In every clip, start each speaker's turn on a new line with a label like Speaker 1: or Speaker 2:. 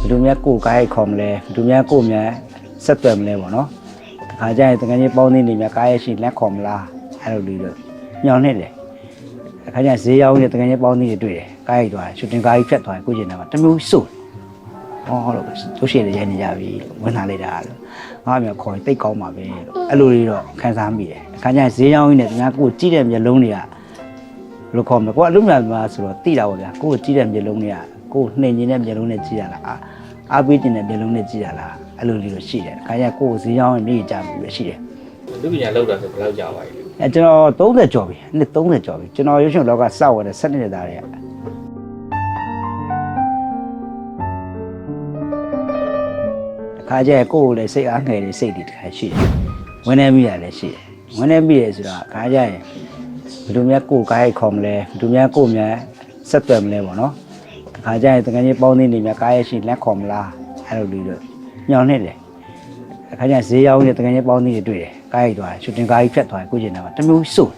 Speaker 1: ဘယ်လိုများကိုယ်ကားရိုက်ခေါ်မလဲဘယ်လိုများကိုယ်များဆက်သွယ်မလဲပေါ့နော်အခါကျရင်တကယ်ကြီးပေါင်းနေနေများကားရိုက်ရှိလက်ခေါ်မလားအဲ့လိုလေးတော့ညောင်းနေတယ်အခါကျရင်ဈေးရောက်နေတကယ်ကြီးပေါင်းနေတွေ့တယ်ကားရိုက်သွားတယ်ရှူတင်ကားကြီးဖြတ်သွားတယ်ကိုကျင်တယ်မှာတမျိုးစိုးဟောလို့တို့ရှိရရနေကြပြီလို့ဝင်လာလိုက်တာလို့ငါ့အမြခေါ်ရင်တိတ်ကောင်းပါပဲလို့အဲ့လိုလေးတော့ခံစားမိတယ်အခါကျရင်ဈေးရောင်းရင်းနဲ့တကယ်ကိုကြည့်တဲ့မျက်လုံးတွေကဘယ်လိုခေါ်မလဲကိုကအလုံးများမှာဆိုတော့တိတာပေါ့ဗျာကိုကိုကြည့်တဲ့မျက်လုံးတွေက ကိုနှိမ်နေတဲ့မျက်လုံးနဲ့ကြည့်ရလားအာအားပေးတဲ့မျက်လုံးနဲ့ကြည့်ရလားအဲ့လိုလေးတော့ရှိတယ်အခါကျရင်ကိုကိုဈေးရောင်းရင်းနေကြပြီပဲရှိတယ်
Speaker 2: လူပညာလောက်တာဆိုဘယ်လောက်ကြာပါလဲ
Speaker 1: အဲကျွန်တော်30ကျော်ပြီနှစ်30ကျော်ပြီကျွန်တော်ရွှေရှင်လောကစဝယ်တဲ့7နှစ်သားတွေကအခါကျရင်ကိုယ်ကိုလည်းစိတ်အားငယ်နေစိတ်တွေတခါရှိတယ်ဝင်နေမိရလည်းရှိတယ်ဝင်နေမိရဆိုတော့အခါကျရင်ဘယ်လိုများကိုယ်ကားရိုက်ခေါ်မလဲဘယ်လိုများကိုယ်များဆက်သွယ်မလဲပေါ့နော် အခါကျရင်တကယ်ကြီးပေါင်းနေနေများကားရိုက်ရှိလက်ခေါ်မလားအဲ့လိုလေးတော့ညောင်းနေတယ်အခါကျရင်ဈေးရောက်နေတကယ်ကြီးပေါင်းနေတွေ့တယ်ကားရိုက်သွားတယ်ရှူတင်ကားကြီးဖြတ်သွားတယ်ကိုကျင်တယ်မှာတမျိုးစိုး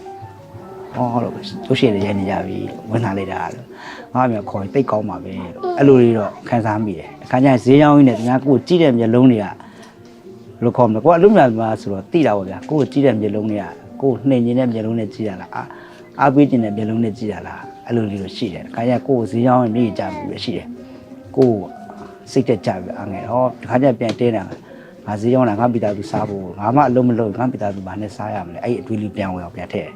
Speaker 1: ဟောလို့တို့ရှိရရနေကြပြီလို့ဝင်လာလိုက်တာလို့ငါ့အမြခေါ်ရင်တိတ်ကောင်းပါပဲလို့အဲ့လိုလေးတော့ခံစားမိတယ်အခါကျရင်ဈေးရောက်နေတကယ်ကိုကြည့်တဲ့မျက်လုံးတွေကဘယ်လိုခေါ်မလဲကိုကအလုံးများမှာဆိုတော့တိတာပေါ့ဗျာကိုကိုကြည့်တဲ့မျက်လုံးတွေကကိုနှိမ်နေတဲ့မျက်လုံးနဲ့ကြည့်ရလားအာအားပေးတဲ့မျက်လုံးနဲ့ကြည့်ရလား အဲ့လိုလေးတော့ရှိတယ်အခါကျရင်ကိုကိုဈေးရောက်နေကြပြီပဲရှိတယ်ကိုကိုစိတ်တက်ကြပြီအငယ်ဟောဒီခါကျရင်ပြန်တင်းတာငါဈေးရောက်လာငါပိတာသူစားဖို့ငါမှအလုံးမလုံးငါပိတာသူဘာနဲ့စားရမလဲအဲ့ဒီအတွေးလေးပြန်ဝင်အောင်ပြန်ထည့်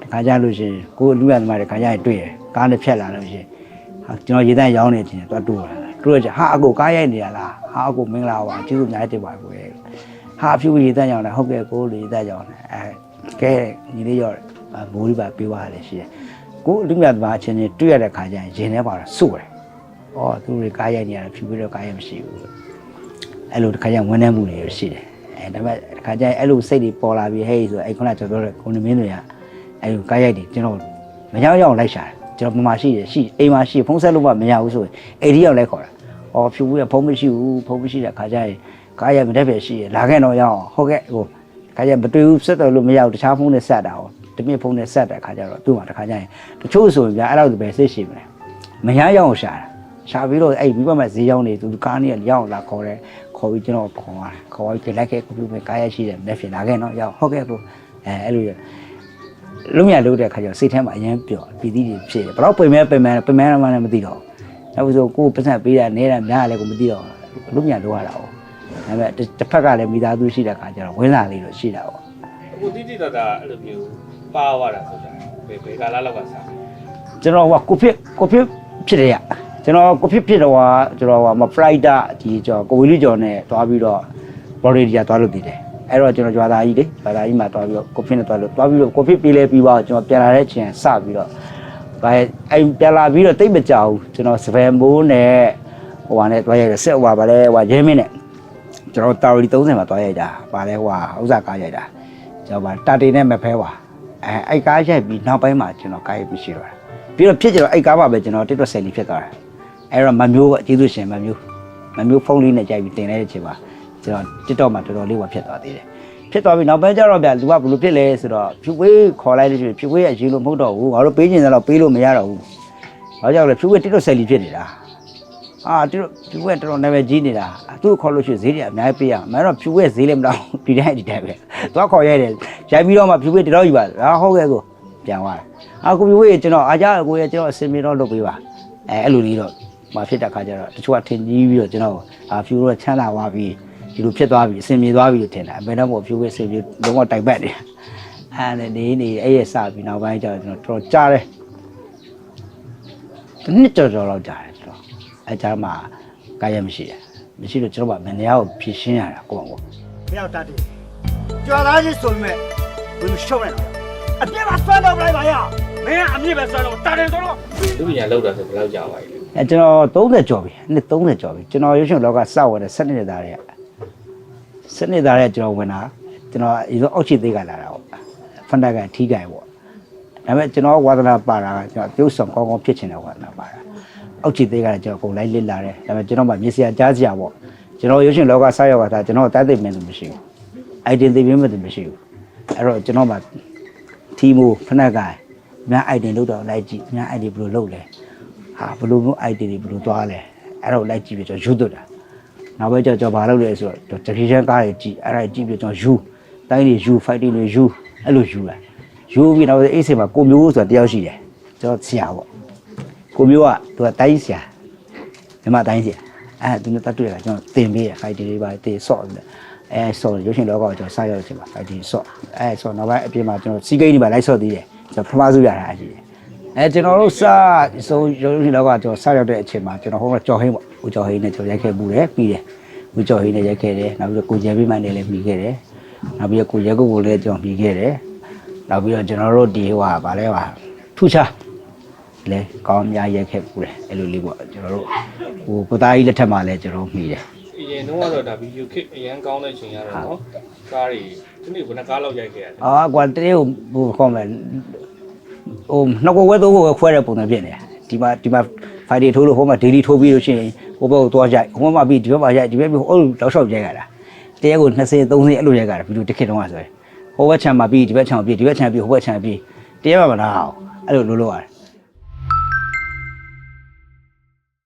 Speaker 1: တယ်ခါကြလို့ရှိရင်ကိုယ်လူရသမားတွေခါကြရင်တွေ့ရကားနဲ့ဖြတ်လာလို့ရှိရင်ဟာကျွန်တော်ရေတန်းရောင်းနေတယ်တော့တူလာတူရကြဟာအကိုကားရိုက်နေရလားဟာအကိုမင်္ဂလာပါကျေးဇူးအများကြီးတင်ပါကိုရဲ့ဟာအဖြူရေတန်းရောင်းတယ်ဟုတ်ကဲ့ကိုလေတန်းရောင်းတယ်အဲကဲညီလေးရောမိုးလေးပါပေးသွားတယ်ရှိတယ် ကိုလူရသမားအချင်းချင်းတွေ့ရတဲ့ခါကျရင်ရင်ထဲပါတော့စိုးတယ်ဩသူတွေကားရိုက်နေရတယ်ဖြူပြီးတော့ကားရိုက်မရှိဘူးအဲ့လိုတစ်ခါကျရင်ဝန်းနေမှုတွေရှိတယ်အဲဒါပေမဲ့တစ်ခါကျရင်အဲ့လိုစိတ်တွေပေါ်လာပြီးဟဲ့ဆိုအဲ့ခုနကကျွန်တော်ပြောတဲ့ကိုနေမင်းတွေကအဲလိုကားရိုက်တယ်ကျွန်တော်မရောက်ရောက်လိုက်ရှာတယ်ကျွန်တော်ပမာရှိတယ်ရှိအိမ်မှာရှိဖုန်းဆက်လို့မှမရဘူးဆိုရင်အိမ်ဒီရောက်လိုက်ခေါ်တာ။အော်ဖြူဘူးကဖုန်းမရှိဘူးဖုန်းမရှိတဲ့ခါကျရင်ကားရိုက်မတက်ပြရှိရလာခဲ့တော့ရအောင်ဟုတ်ကဲ့ဟိုကားရိုက်မတွေ့ဘူးဆက်တော်လို့မရဘူးတခြားဖုန်းနဲ့ဆက်တာဟော တမင်ဖုန်းနဲ့ဆက်တဲ့ခါကျတော့သူ့မှာတစ်ခါကျရင်တချို့ဆိုရင်ဗျာအဲ့လောက်ပဲစိတ်ရှိမလဲမရရအောင်ရှာတာရှာပြီးတော့အဲ့မိဘမဲ့ဈေးရောက်နေသူကားနေရအောင်လာခေါ်တယ်ခေါ်ပြီးကျွန်တော်ခေါ်ရတယ်ခေါ်ပြီးပြန်လိုက်ခဲ့ကွန်ပျူတာကားရိုက်ရှိတယ်လက်ဖြင့်လာခဲ့တော့ရအောင်ဟုတ်ကဲ့ကိုအဲအဲ့လိုလုံးရလို့တဲ့ခါကျတော့စိတ်ထဲမှာအရင်ပျော်ပီတိတွေဖြစ်တယ်ဘယ်တော့ပိန်မဲပိန်မဲပိန်မဲမှလည်းမသိတော့ဘူးနောက်ဆိုကိုယ်ပတ်စံပေးတာနေတာများလည်းကိုမသိတော့ဘူးလုံးရလို့ရတာ哦ဒါပေမဲ့တစ်ဖက်ကလည်းမိသားစုရှိတဲ့ခါကျတော့ဝင်းလာလေးတော့ရှိတာ哦
Speaker 2: အခုတိတိတတ်တာအဲ့လိုမျိုး ပါသွားတာဆိုတာဘယ်ဘယ်ကာလလောက်ကစား
Speaker 1: ကျွန်တော်ကကိုဖြစ်ကိုဖြစ်ဖြစ်တယ်ရကျွန်တော်ကိုဖြစ်ဖြစ်တော့ကျွန်တော်ကမဖလိုက်တာဒီကျွန်တော်ကိုဝီလူကျော်နဲ့တွားပြီးတော့ဘော်ရီဒီယာတွားလို့တည်တယ်အဲ့တော့ကျွန်တော်ကြွာသားကြီးလေကြွာသားကြီးမှာတွားပြီးတော့ကိုဖြစ်နဲ့တွားလို့တွားပြီးတော့ကိုဖြစ်ပြေးလဲပြီးတော့ကျွန်တော်ပြန်လာတဲ့ချိန်စပြီးတော့ဘာအဲ့ပြန်လာပြီးတော့တိတ်မကြောက်ဘူးကျွန်တော်စပယ်မိုးနဲ့ဟိုဟာနဲ့တွားရိုက်တယ်ဆက်ဟိုဟာဗာလဲဟိုရဲမင်းနဲ့ကျွန်တော်တာဝီ30မှာတွားရိုက်တာဗာလဲဟိုဟာဥစ္စာကားရိုက်တာကျွန်တော်ဗာတာတေနဲ့မဖဲပါ အဲအဲ့ကားရိုက်ပြီးနောက်ပိုင်းမှာကျွန်တော်ကားရိုက်မရှိတော့တာပြီးတော့ဖြစ်ကြတော့အဲ့ကားမှာပဲကျွန်တော်တစ်တော့ဆယ်လီဖြစ်သွားတာအဲ့တော့မမျိုးကကျေးဇူးရှင်မမျိုးမမျိုးဖုန်းလေးနဲ့ကြိုက်ပြီးတင်လိုက်တဲ့အချိန်မှာကျွန်တော်တစ်တော့မှာတော်တော်လေးဝဖြစ်သွားသေးတယ်ဖြစ်သွားပြီနောက်ပိုင်းကျတော့ဗျာလူကဘယ်လိုဖြစ်လဲဆိုတော့ဖြူဝေးခေါ်လိုက်လို့ရှိရင်ဖြူဝေးကရေလို့မဟုတ်တော့ဘူးငါတို့ပေးခြင်းတော့ပေးလို့မရတော့ဘူး။ဘာကြောင့်လဲဖြူဝေးတစ်တော့ဆယ်လီဖြစ်နေတာ။ အာတစ်တော့ဖြူဝေးတော်တော်နာမည်ကြီးနေတာ။သူ့ကိုခေါ်လို့ရှိရင်ဈေးတွေအများကြီးပေးရမယ်။မင်းတော့ဖြူဝေးဈေးလည်းမတော့ဒီတိုင်းဒီတိုင်းပဲ။သူကခေါ်ရတယ်။ရိုက်ပြီးတော့မှဖြူဝေးတတော်ယူပါ။အာဟုတ်ကဲ့ကိုပြန်သွားတယ်။အာကိုဖြူဝေးကျွန်တော်အားကြကိုရကျွန်တော်အစင်ပြေတော့လုပ်ပေးပါ။အဲအဲ့လိုလေးတော့မဖြစ်တဲ့ခါကျတော့တချို့ကထင်ကြီးပြီးတော့ကျွန်တော်အာဖြူဝေးချမ်းသာသွားပြီးဒီလိုဖြစ်သွားပြီအစင်ပြေသွားပြီလို့ထင်တာအမေတော့မဟုတ်ဖြူဝဲအစင်ပြေလုံးဝတိုက်ပတ်တယ်အဲ့ဒါနေနေအဲ့ရစပြီးနောက်ပိုင်းကျတော့ကျွန်တော်တော်ကြားတယ်တစ်နှစ်ကျော်ကျော်လောက်ကြားတယ်ကျွန်တော် အဲကြားမှာကာယမရှိရမရှိလို့ကျွန်တော်ကမနေရကိုဖြည့်ရှင်းရတာကိုပေါ့ကိုမရောက်တတ်တယ်ကြွာသားကြီး
Speaker 3: ဆိုပေမဲ့ဘယ်လိုရှုံးလိုက်အပြစ်ပါဆွဲတော့လိုက်ပါရမင်းကအမြင့်ပဲဆွဲတော့တာတယ်
Speaker 2: ဆိုတော့သူ့ပညာလောက်တာဆိုဘယ်လောက်ကြာပါလဲ
Speaker 1: အဲကျွန်တော်30ကျော်ပြီနှစ်30ကျော်ပြီကျွန်တော်ရုပ်ရှင်လောကစဝင်တဲ့7နှစ်သားတဲ့7နှစ်သားတဲ့ကျွန်တော်ဝင်တာကျွန်တော်ရေတော့အောက်ချစ်သေးကလာတာပေါ့ဖန်တက်ကထီးကြိုင်ပေါ့ဒါပေမဲ့ကျွန်တော်ဝါသနာပါတာကကျွန်တော်ပြုတ်ဆောင်ကောင်းကောင်းဖြစ်ချင်တဲ့ဝါသနာပါတာ အောက်ချစ်သေးကလည်းကျွန်တော်ကုန်လိုက်လစ်လာတယ်ဒါပေမဲ့ကျွန်တော်မှမျက်စိကြားစရာပေါ့ကျွန်တော်ရွှေရှင်လောကစရောက်ကသာကျွန်တော်တိုက်သိမ့်မယ်လို့မရှိဘူးအိုက်တင်သိမ့်မယ်လို့မရှိဘူးအဲ့တော့ကျွန်တော်မှထီမိုဖန်တက်ကများအိုက်တင်လောက်တော့လိုက်ကြည့်များအိုက်တင်ဘယ်လိုလုပ်လဲဟာဘယ်လိုမျိုး ID တွေဘယ်လိုသွားလဲအဲ့တော့လိုက်ကြည့်ပြီးကျွန်တော်ယူသွတ်တာနောက်ပဲကျွန်တော်ဘာလုပ်လဲဆိုတော့တတိယကားတွေကြည့်အဲ့ဒါကြည့်ပြီးကျွန်တော်ယူတိုင်းတွေယူ fighting တွေယူအဲ့လိုယူလာယူပြီးတော့အဲ့ဒီမှာကိုမျိုးဆိုတာတယောက်ရှိတယ်ကျွန်တော်ဆရာပေါ့ ကိုမျိုးကသူကတိုင်းဆရာမြမတိုင်းဆရာအဲ့သူနဲ့တတ်တွေ့တာကျွန်တော်သင်ပေးရ fighting တွေပါတေဆော့တယ်အဲဆော့ရုပ်ရှင်လောကကိုကျွန်တော်စရောက်တဲ့အချိန်မှာ fighting ဆော့အဲဆော့နောက်ပိုင်းအပြင်မှာကျွန်တော်စီးကိန်းတွေပါလိုက်ဆော့သေးတယ်ကျွန်တော်ပထမဆုံးရတာအရှိတယ်အဲကျွန်တော်တို့စဆုံးရုပ်ရှင်လောကကျွန်တော်စရောက်တဲ့အချိန်မှာကျွန်တော်ဟိုကကြော်ဟင်းပေါ့ဦးကြော်ဟင်းနဲ့ကျွန်တော်ရိုက်ခဲ့မှုတယ်ပြီးတယ်ဦးကြော်ဟင်းနဲ့ရိုက်ခဲ့တယ်နောက်ပြီးတော့ကိုကျဲပြမနဲ့လည်းပြီးခဲ့တယ်နောက်ပြီးတော့ကိုရဲကိုကိုလည်းကျွန်တော်ပြီးခဲ့တယ်နောက်ပြီးတော့ကျွန်တော်တို့ဒီဟိုဟာဗာလဲပါထူချာ လဲကောင်းအများရိုက်ခဲ့မှုတယ်အဲ့လိုလေးပေါ့ကျွန်တော်တို့ဟိုကိုသားကြီးလက်ထက်မှာလည်းကျွန်တော်မိတယ်
Speaker 2: အရင်တော့ကတော့ဒါဗီဒီယိုခစ်အရန်ကောင်းတဲ့ချိန်ရတော့နော်ကားတွေဒီနေ့ဘယ်နှကားလောက်ရိုက်ခဲ့ရလဲ
Speaker 1: အာကွာတည်းဟိုခေါ်မယ်ဟိုနှစ်ကိုဝဲသုံးကိုဝဲခွဲတဲ့ပုံစံဖြစ်နေတယ်ဒီမှာဒီမှာဖိုင်တွေထိုးလို့ဟိုမှာ daily ထိုးပြီးလို့ရှိရင်ဟိုဘက်ကိုသွားရိုက်ဟိုမှာပြီးဒီဘက်မှာရိုက်ဒီဘက်ပြီးဟိုလိုတောက်လျှောက်ရိုက်ရတာတရက်ကို20 30အဲ့လိုရိုက်ရတာဗီဒီယိုတစ်ခေတ်တုန်းကဆိုရင်ဟိုဘက်ခြံမှာပြီးဒီဘက်ခြံမှာပြီးဒီဘက်ခြံပြီးဟိုဘက်ခြံပြီးတရက်မှမနာအောင်အဲ့လိုလုပ်လို့ရတယ်